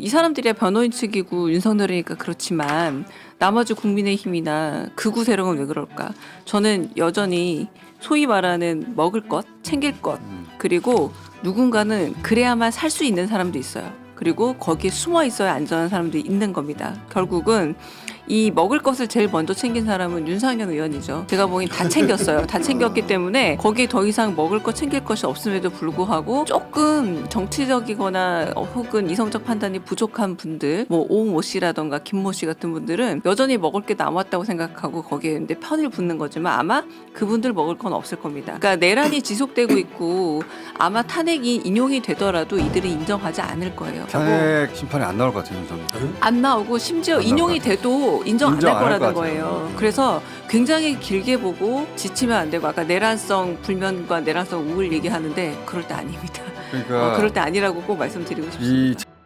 이 사람들이야 변호인 측이고 윤석열이니까 그렇지만 나머지 국민의힘이나 극우 세력은 왜 그럴까? 저는 여전히 소위 말하는 먹을 것, 챙길 것, 그리고 누군가는 그래야만 살 수 있는 사람도 있어요. 그리고 거기에 숨어 있어야 안전한 사람도 있는 겁니다. 결국은 이 먹을 것을 제일 먼저 챙긴 사람은 윤상현 의원이죠. 제가 보기엔 다 챙겼어요. 다 챙겼기 때문에 거기에 더 이상 먹을 것 챙길 것이 없음에도 불구하고 조금 정치적이거나 혹은 이성적 판단이 부족한 분들, 뭐 오모 씨라던가 김모 씨 같은 분들은 여전히 먹을 게 남았다고 생각하고 거기에 이제 편을 붙는 거지만 아마 그분들 먹을 건 없을 겁니다. 그러니까 내란이 지속되고 있고 아마 탄핵이 인용이 되더라도 이들은 인정하지 않을 거예요. 탄핵 심판이 안 나올 것 같아요, 윤석열. 안 나오고 심지어 안 나올 인용이 것 같아 인정 안 인정 할 안할 거라는 것 같아요. 거예요. 그래서 굉장히 길게 보고 지치면 안 되고 아까 내란성 불면과 내란성 우울 얘기하는데 그럴 때 아닙니다. 그러니까 어, 그럴 때 아니라고 꼭 말씀드리고 싶습니다. 이